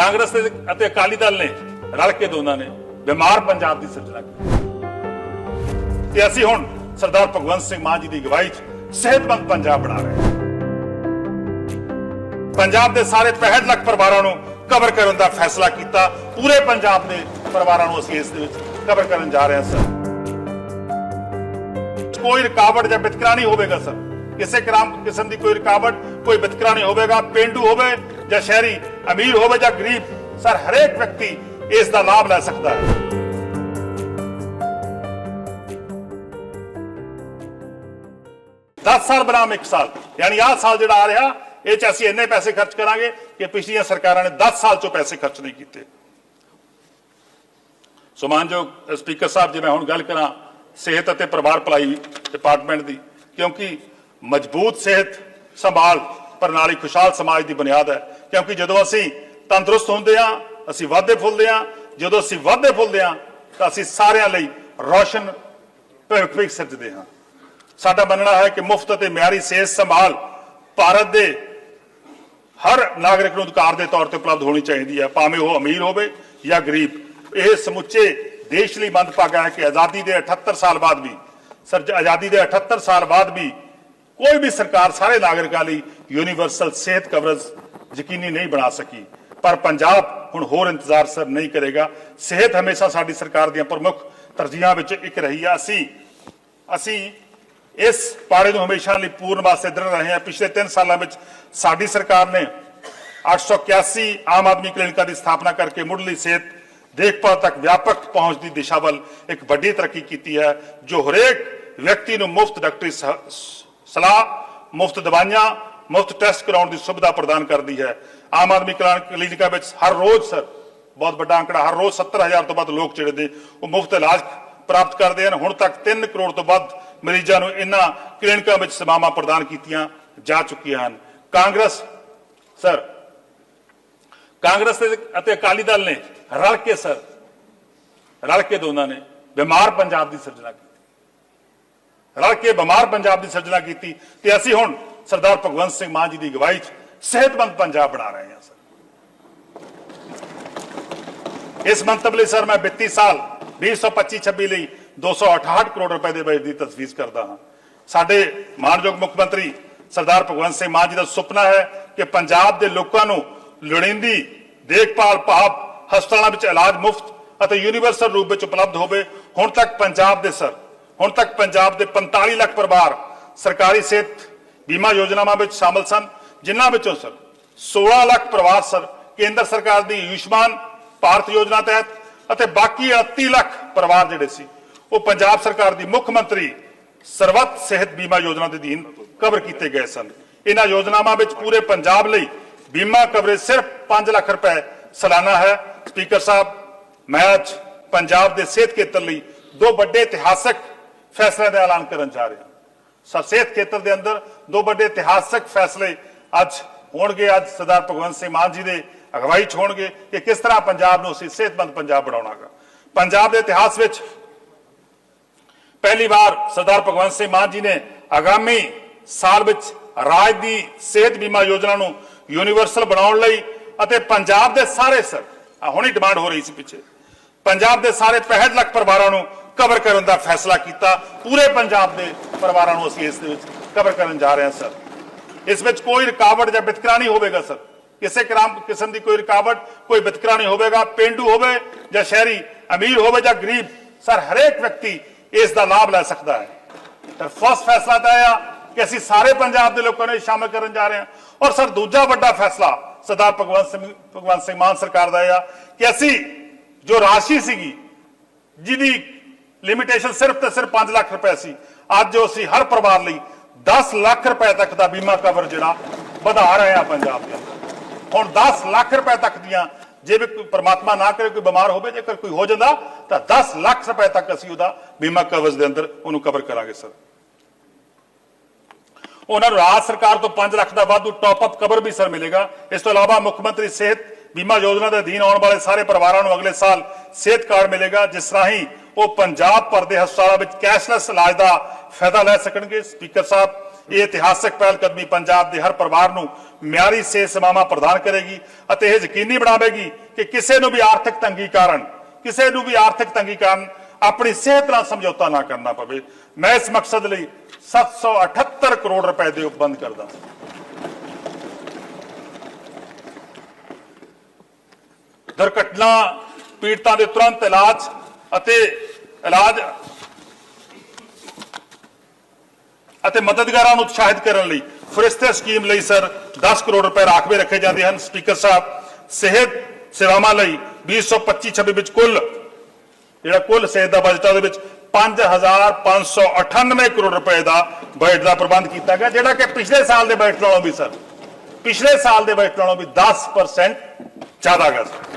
ਕਾਂਗਰਸ ਤੇ- ਅਤੇ ਅਕਾਲੀ ਦਲ ਨੇ ਰਲ ਕੇ ਦੋਨਾਂ ਨੇ ਬਿਮਾਰ ਪੰਜਾਬ ਦੀ ਸਿਰਜਣਾ ਕੀਤੀ। ਤੇ ਅਸੀਂ ਹੁਣ ਸਰਦਾਰ ਭਗਵੰਤ ਸਿੰਘ ਮਾਨ ਜੀ ਦੀ ਅਗਵਾਈ 'ਚ ਸਿਹਤਮੰਦ ਪੰਜਾਬ ਬਣਾ ਰਹੇ ਹਾਂ। ਪੰਜਾਬ ਦੇ ਸਾਰੇ 65 ਲੱਖ ਪਰਿਵਾਰਾਂ ਨੂੰ ਕਵਰ ਕਰਨ ਦਾ ਫੈਸਲਾ ਕੀਤਾ। ਪੂਰੇ ਪੰਜਾਬ ਦੇ ਪਰਿਵਾਰਾਂ ਨੂੰ ਅਸੀਂ ਇਸ ਦੇ ਵਿੱਚ ਕਵਰ ਕਰਨ ਜਾ ਰਹੇ ਹਾਂ, ਸਰ। ਕੋਈ ਰੁਕਾਵਟ ਜਾਂ ਵਿਤਕਰਾ ਨਹੀਂ ਹੋਵੇਗਾ, ਸਰ। ਕਿਸੇ ਕਰਾਮ ਕਿਸਮ ਦੀ ਕੋਈ ਰੁਕਾਵਟ, ਕੋਈ ਵਿਤਕਰਾ ਨਹੀਂ ਹੋਵੇਗਾ, ਪਿੰਡੂ ਹੋਵੇ ਜਾਂ ਸ਼ਹਿਰੀ, ਅਮੀਰ ਹੋਵੇ ਜਾਂ ਗਰੀਬ, ਸਰ ਹਰੇਕ ਵਿਅਕਤੀ ਇਸ ਦਾ ਲਾਭ ਲੈ ਸਕਦਾ ਹੈ। ਦਸ ਸਾਲ ਬਨਾਮ 1 ਸਾਲ, ਯਾਨੀ ਆਹ ਸਾਲ ਜਿਹੜਾ ਆ ਰਿਹਾ, ਇਹ ਚ ਅਸੀਂ ਇੰਨੇ ਪੈਸੇ ਖਰਚ ਕਰਾਂਗੇ ਕਿ ਪਿਛਲੀਆਂ ਸਰਕਾਰਾਂ ਨੇ 10 ਸਾਲ ਚੋਂ ਪੈਸੇ ਖਰਚ ਨਹੀਂ ਕੀਤੇ। ਸੋ ਮਾਨਯੋਗ ਸਪੀਕਰ ਸਾਹਿਬ, ਜੇ ਮੈਂ ਹੁਣ ਗੱਲ ਕਰਾਂ ਸਿਹਤ ਅਤੇ ਪਰਿਵਾਰ ਭਲਾਈ ਡਿਪਾਰਟਮੈਂਟ ਦੀ, ਕਿਉਂਕਿ ਮਜ਼ਬੂਤ ਸਿਹਤ ਸੰਭਾਲ ਪ੍ਰਣਾਲੀ ਖੁਸ਼ਹਾਲ ਸਮਾਜ ਦੀ ਬੁਨਿਆਦ ਹੈ ਕਿਉਂਕਿ ਜਦੋਂ ਅਸੀਂ ਤੰਦਰੁਸਤ ਹੁੰਦੇ ਹਾਂ, ਅਸੀਂ ਵਾਧੇ ਫੁੱਲਦੇ ਹਾਂ, ਜਦੋਂ ਅਸੀਂ ਵਾਧੇ ਫੁੱਲਦੇ ਹਾਂ, ਤਾਂ ਅਸੀਂ ਸਾਰਿਆਂ ਲਈ ਰੌਸ਼ਨ ਭਵਿੱਖ ਵੀ ਸਿਰਜਦੇ ਹਾਂ। ਸਾਡਾ ਮੰਨਣਾ ਹੈ ਕਿ ਮੁਫਤ ਅਤੇ ਮਿਆਰੀ ਸਿਹਤ ਸੰਭਾਲ ਭਾਰਤ ਦੇ ਹਰ ਨਾਗਰਿਕ ਨੂੰ ਅਧਿਕਾਰ ਦੇ ਤੌਰ ਤੇ ਉਪਲਬਧ ਹੋਣੀ ਚਾਹੀਦੀ ਹੈ, ਭਾਵੇਂ ਉਹ ਅਮੀਰ ਹੋਵੇ ਜਾਂ ਗਰੀਬ। ਇਹ ਸਮੁੱਚੇ ਦੇਸ਼ ਲਈ ਮੰਦਭਾਗਾ ਹੈ ਕਿ ਆਜ਼ਾਦੀ ਦੇ 78 ਸਾਲ ਬਾਅਦ ਵੀ, ਸਰ, ਆਜ਼ਾਦੀ ਦੇ 78 ਸਾਲ ਬਾਅਦ ਵੀ ਕੋਈ ਵੀ ਸਰਕਾਰ ਸਾਰੇ ਨਾਗਰਿਕਾਂ ਲਈ ਯੂਨੀਵਰਸਲ ਸਿਹਤ ਕਵਰੇਜ ਯਕੀਨੀ ਨਹੀਂ ਬਣਾ ਸਕੀ। ਪਰ ਪੰਜਾਬ ਹੁਣ ਹੋਰ ਇੰਤਜ਼ਾਰ ਸਰ ਨਹੀਂ ਕਰੇਗਾ। ਸਿਹਤ ਹਮੇਸ਼ਾ ਸਾਡੀ ਸਰਕਾਰ ਦੀਆਂ ਪ੍ਰਮੁੱਖ ਤਰਜੀਹਾਂ ਵਿੱਚ ਇੱਕ ਰਹੀ ਆ। ਅਸੀਂ ਅਸੀਂ ਇਸ ਪਾੜੇ ਨੂੰ ਹਮੇਸ਼ਾ ਲਈ ਪੂਰਨ ਵਾਸਤੇ ਦ੍ਰਿੜ ਰਹੇ ਹਾਂ। ਪਿਛਲੇ 3 ਸਾਲਾਂ ਵਿੱਚ ਸਾਡੀ ਸਰਕਾਰ ਨੇ 881 ਆਮ ਆਦਮੀ ਕਲੀਨਿਕਾਂ ਦੀ ਸਥਾਪਨਾ ਕਰਕੇ ਮੁੱਢਲੀ ਸਿਹਤ ਦੇਖਭਾਲ ਤੱਕ ਵਿਆਪਕ ਪਹੁੰਚ ਦੀ ਦਿਸ਼ਾ ਵੱਲ ਇੱਕ ਵੱਡੀ ਤਰੱਕੀ ਕੀਤੀ ਹੈ, ਜੋ ਹਰੇਕ ਵਿਅਕਤੀ ਨੂੰ ਮੁਫਤ ਡਾਕਟਰੀ ਸਲਾਹ, ਮੁਫਤ ਦਵਾਈਆਂ ਮੁਫਤ ਟੈਸਟ ਕਰਾਉਣ ਦੀ ਸੁਵਿਧਾ ਪ੍ਰਦਾਨ ਕਰਦੀ ਹੈ। ਆਮ ਆਦਮੀ ਕਲਿਆਣ ਕਲੀਨਿਕਾਂ ਵਿੱਚ ਹਰ ਰੋਜ਼, ਸਰ, ਬਹੁਤ ਵੱਡਾ ਅੰਕੜਾ, ਹਰ ਰੋਜ਼ 70000 ਤੋਂ ਵੱਧ ਲੋਕ ਜਿਹੜੇ ਨੇ ਉਹ ਮੁਫਤ ਇਲਾਜ ਪ੍ਰਾਪਤ ਕਰਦੇ ਹਨ। ਹੁਣ ਤੱਕ 3 ਕਰੋੜ ਤੋਂ ਵੱਧ ਮਰੀਜ਼ਾਂ ਨੂੰ ਇਹਨਾਂ ਕਲੀਨਿਕਾਂ ਵਿੱਚ ਸੇਵਾਵਾਂ ਪ੍ਰਦਾਨ ਕੀਤੀਆਂ ਜਾ ਚੁੱਕੀਆਂ ਹਨ। ਕਾਂਗਰਸ, ਸਰ, ਕਾਂਗਰਸ ਅਤੇ ਅਕਾਲੀ ਦਲ ਨੇ ਰਲ ਕੇ, ਸਰ, ਰਲ ਕੇ ਦੋਨਾਂ ਨੇ ਬਿਮਾਰ ਪੰਜਾਬ ਦੀ ਸਿਰਜਣਾ ਕੀਤੀ। ਰਲ ਕੇ ਬਿਮਾਰ ਪੰਜਾਬ ਦੀ ਸਿਰਜਣਾ ਕੀਤੀ ਤੇ ਅਸੀਂ ਹੁਣ ਸਰਦਾਰ ਭਗਵੰਤ ਸਿੰਘ ਮਾਨ ਜੀ ਦੀ ਅਗਵਾਈ 'ਚ ਸਿਹਤਮੰਦ ਪੰਜਾਬ ਬਣਾ ਰਹੇ ਹਾਂ, ਸਰ। ਇਸ ਮੰਤਵ ਲਈ, ਸਰ, ਮੈਂ 32 ਸਾਲ 2025-26 ਲਈ 268 ਕਰੋੜ ਰੁਪਏ ਦੇ ਬਜਟ ਦੀ ਤਜਵੀਜ਼ ਕਰਦਾ ਹਾਂ। ਸਾਡੇ ਮਾਨਯੋਗ ਮੁੱਖ ਮੰਤਰੀ ਸਰਦਾਰ ਭਗਵੰਤ ਸਿੰਘ ਮਾਨ ਜੀ ਦਾ ਸੁਪਨਾ ਹੈ ਕਿ ਪੰਜਾਬ ਦੇ ਲੋਕਾਂ ਨੂੰ ਲੋੜੀਂਦੀ ਦੇਖਭਾਲ, ਭਾਵ ਹਸਪਤਾਲਾਂ ਵਿੱਚ ਇਲਾਜ ਮੁਫਤ ਅਤੇ ਯੂਨੀਵਰਸਲ ਰੂਪ ਵਿੱਚ ਉਪਲਬਧ ਹੋਵੇ। ਹੁਣ ਤੱਕ ਪੰਜਾਬ ਦੇ, ਸਰ, ਹੁਣ ਤੱਕ ਪੰਜਾਬ ਦੇ 45 ਲੱਖ ਪਰਿਵਾਰ ਸਰਕਾਰੀ ਸਿਹਤ ਬੀਮਾ ਯੋਜਨਾਵਾਂ ਵਿੱਚ ਸ਼ਾਮਲ ਸਨ, ਜਿਨ੍ਹਾਂ ਵਿੱਚੋਂ ਸਰ 16 ਲੱਖ ਪਰਿਵਾਰ ਸਰ ਕੇਂਦਰ ਸਰਕਾਰ ਦੀ ਆਯੁਸ਼ਮਾਨ ਭਾਰਤ ਯੋਜਨਾ ਤਹਿਤ ਅਤੇ ਬਾਕੀ 38 ਲੱਖ ਪਰਿਵਾਰ ਜਿਹੜੇ ਸੀ, ਉਹ ਪੰਜਾਬ ਸਰਕਾਰ ਦੀ ਮੁੱਖ ਮੰਤਰੀ ਸਰਬੱਤ ਸਿਹਤ ਬੀਮਾ ਯੋਜਨਾ ਦੇ ਅਧੀਨ ਕਵਰ ਕੀਤੇ ਗਏ ਸਨ। ਇਹਨਾਂ ਯੋਜਨਾਵਾਂ ਵਿੱਚ ਪੂਰੇ ਪੰਜਾਬ ਲਈ ਬੀਮਾ ਕਵਰੇਜ ਸਿਰਫ 5 ਲੱਖ ਰੁਪਏ ਸਾਲਾਨਾ ਹੈ। ਸਪੀਕਰ ਸਾਹਿਬ, ਮੈਂ ਅੱਜ ਪੰਜਾਬ ਦੇ ਸਿਹਤ ਖੇਤਰ ਲਈ ਦੋ ਵੱਡੇ ਇਤਿਹਾਸਕ ਫੈਸਲਿਆਂ ਦਾ ਐਲਾਨ ਕਰਨ ਜਾ ਰਿਹਾ ਸਿਹਤ ਖੇਤਰ ਦੇ ਅੰਦਰ ਦੋ ਵੱਡੇ ਇਤਿਹਾਸਕ ਫੈਸਲੇ ਅੱਜ ਹੋਣਗੇ। ਅੱਜ ਸਰਦਾਰ ਭਗਵੰਤ ਸਿੰਘ ਮਾਨ ਜੀ ਦੇ ਅਗਵਾਈ 'ਚ ਕਿ ਕਿਸ ਤਰ੍ਹਾਂ ਪੰਜਾਬ ਨੂੰ ਅਸੀਂ ਸਿਹਤਮੰਦ ਪੰਜਾਬ ਬਣਾਉਣਾਗਾ। ਪੰਜਾਬ ਦੇ ਇਤਿਹਾਸ ਵਿੱਚ ਪਹਿਲੀ ਵਾਰ ਸਰਦਾਰ ਭਗਵੰਤ ਸਿੰਘ ਮਾਨ ਜੀ ਨੇ ਆਗਾਮੀ ਸਾਲ ਵਿੱਚ ਰਾਜ ਦੀ ਸਿਹਤ ਬੀਮਾ ਯੋਜਨਾ ਨੂੰ ਯੂਨੀਵਰਸਲ ਬਣਾਉਣ ਲਈ ਅਤੇ ਪੰਜਾਬ ਦੇ ਸਾਰੇ ਸਰ ਹੁਣੀ ਡਿਮਾਂਡ ਹੋ ਰਹੀ ਸੀ ਪਿੱਛੇ, ਪੰਜਾਬ ਦੇ ਸਾਰੇ 65 ਲੱਖ ਪਰਿਵਾਰਾਂ ਨੂੰ ਕਵਰ ਕਰਨ ਦਾ ਫੈਸਲਾ ਕੀਤਾ। ਪੂਰੇ ਪੰਜਾਬ ਦੇ ਪਰਿਵਾਰਾਂ ਨੂੰ ਅਸੀਂ ਇਸ ਦੇ ਵਿੱਚ ਕਵਰ ਕਰਨ ਜਾ ਰਹੇ ਹਾਂ ਸਰ ਇਸ ਵਿੱਚ ਕੋਈ ਰੁਕਾਵਟ ਜਾਂ ਵਿਤਕਰਾ ਨਹੀਂ ਹੋਵੇਗਾ ਸਰ ਕਿਸੇ ਕਰਾਮ, ਕਿਸਮ ਦੀ ਕੋਈ ਰੁਕਾਵਟ, ਕੋਈ ਵਿਤਕਰਾ ਨਹੀਂ ਹੋਵੇਗਾ, ਪਿੰਡੂ ਹੋਵੇ ਜਾਂ ਸ਼ਹਿਰੀ, ਅਮੀਰ ਹੋਵੇ ਜਾਂ ਗਰੀਬ ਸਰ ਹਰੇਕ ਵਿਅਕਤੀ ਇਸ ਦਾ ਲਾਭ ਲੈ ਸਕਦਾ ਹੈ। ਤਾਂ ਫਸਟ ਫੈਸਲਾ ਤਾਂ ਇਹ ਆ ਕਿ ਅਸੀਂ ਸਾਰੇ ਪੰਜਾਬ ਦੇ ਲੋਕਾਂ ਨੂੰ ਇਹ ਸ਼ਾਮਲ ਕਰਨ ਜਾ ਰਹੇ ਹਾਂ। ਔਰ ਸਰ ਦੂਜਾ ਵੱਡਾ ਫੈਸਲਾ ਸਰਦਾਰ ਭਗਵੰਤ ਸਿੰਘ ਭਗਵੰਤ ਸਿੰਘ ਮਾਨ ਸਰਕਾਰ ਦਾ ਇਹ ਆ ਕਿ ਅਸੀਂ ਜੋ ਰਾਸ਼ੀ ਸੀਗੀ, ਜਿਹਦੀ ਲਿਮਿਟੇਸ਼ਨ ਸਿਰਫ ਤੇ ਸਿਰਫ 5 ਲੱਖ ਰੁਪਏ ਸੀ ਅੱਜ ਅਸੀਂ ਹਰ ਪਰਿਵਾਰ ਲਈ 10 ਲੱਖ ਰੁਪਏ ਤੱਕ ਦਾ ਬੀਮਾ ਕਵਰ ਜਿਹੜਾ ਵਧਾ ਰਹੇ ਆ ਪੰਜਾਬ ਦੇ ਹੁਣ 10 ਲੱਖ ਰੁਪਏ ਤੱਕ ਦੀਆਂ ਜੇ ਵੀ ਪਰਮਾਤਮਾ ਨਾ ਕਰੇ, ਕੋਈ ਬਿਮਾਰ ਹੋਵੇ, ਜੇਕਰ ਕੋਈ ਹੋ ਜਾਂਦਾ, ਤਾਂ 10 ਲੱਖ ਰੁਪਏ ਤੱਕ ਅਸੀਂ ਉਹਦਾ ਬੀਮਾ ਕਵਰੇਜ ਦੇ ਅੰਦਰ ਉਹਨੂੰ ਕਵਰ ਕਰਾਂਗੇ, ਸਰ। ਉਹਨਾਂ ਨੂੰ ਰਾਜ ਸਰਕਾਰ ਤੋਂ 5 ਲੱਖ ਦਾ ਵਾਧੂ ਟਾਪ ਅਪ ਕਵਰ ਵੀ, ਸਰ, ਮਿਲੇਗਾ। ਇਸ ਤੋਂ ਇਲਾਵਾ ਮੁੱਖ ਮੰਤਰੀ ਸਿਹਤ ਬੀਮਾ ਯੋਜਨਾ ਦੇ ਅਧੀਨ ਆਉਣ ਵਾਲੇ ਸਾਰੇ ਪਰਿਵਾਰਾਂ ਨੂੰ ਅਗਲੇ ਸਾਲ ਸਿਹਤ ਕਾਰਡ ਮਿਲੇਗਾ, ਜਿਸ ਰਾਹੀਂ ਉਹ ਪੰਜਾਬ ਭਰ ਦੇ ਹਸਪਤਾਲਾਂ ਵਿੱਚ ਕੈਸ਼ਲੈਸ ਇਲਾਜ ਦਾ ਫਾਇਦਾ ਲੈ ਸਕਣਗੇ। ਸਪੀਕਰ ਸਾਹਿਬ, ਇਹ ਇਤਿਹਾਸਕ ਪਹਿਲ ਕਦਮੀ ਪੰਜਾਬ ਦੇ ਹਰ ਪਰਿਵਾਰ ਨੂੰ ਮਿਆਰੀ ਸਿਹਤ ਸੇਵਾਵਾਂ ਪ੍ਰਦਾਨ ਕਰੇਗੀ ਅਤੇ ਇਹ ਯਕੀਨੀ ਬਣਾਵੇਗੀ ਕਿ ਕਿਸੇ ਨੂੰ ਵੀ ਆਰਥਿਕ ਤੰਗੀ ਕਾਰਨ, ਕਿਸੇ ਨੂੰ ਵੀ ਆਰਥਿਕ ਤੰਗੀ ਕਾਰਨ ਆਪਣੀ ਸਿਹਤ ਨਾਲ ਸਮਝੌਤਾ ਨਾ ਕਰਨਾ ਪਵੇ। ਮੈਂ ਇਸ ਮਕਸਦ ਲਈ 778 ਕਰੋੜ ਰੁਪਏ ਦੇ ਉਪਬੰਧ ਕਰਦਾ ਦੁਰਘਟਨਾ, ਪੀੜਤਾਂ ਦੇ ਤੁਰੰਤ ਇਲਾਜ ਅਤੇ ਇਲਾਜ ਅਤੇ ਮਦਦਗਾਰਾਂ ਨੂੰ ਉਤਸ਼ਾਹਿਤ ਕਰਨ ਲਈ ਫਰਿਸ਼ਤੇ ਸਕੀਮ ਲਈ, ਸਰ 10 ਕਰੋੜ ਰੁਪਏ ਰਾਖਵੇ ਰੱਖੇ ਜਾਂਦੇ ਹਨ। ਸਪੀਕਰ ਸਾਹਿਬ, ਸਿਹਤ ਸੇਵਾਵਾਂ ਲਈ 2025-26 ਵਿੱਚ ਕੁੱਲ, ਜਿਹੜਾ ਕੁੱਲ ਸਿਹਤ ਦਾ ਬਜਟ ਆ, ਉਹਦੇ ਵਿੱਚ 5598 ਕਰੋੜ ਰੁਪਏ ਦਾ ਬਜਟ ਦਾ ਪ੍ਰਬੰਧ ਕੀਤਾ ਗਿਆ, ਜਿਹੜਾ ਕਿ ਪਿਛਲੇ ਸਾਲ ਦੇ ਬਜਟ ਨਾਲੋਂ ਵੀ, ਸਰ, ਪਿਛਲੇ ਸਾਲ ਦੇ ਬਜਟ ਨਾਲੋਂ ਵੀ 10% ਜ਼ਿਆਦਾ ਗਾ ਸਰ।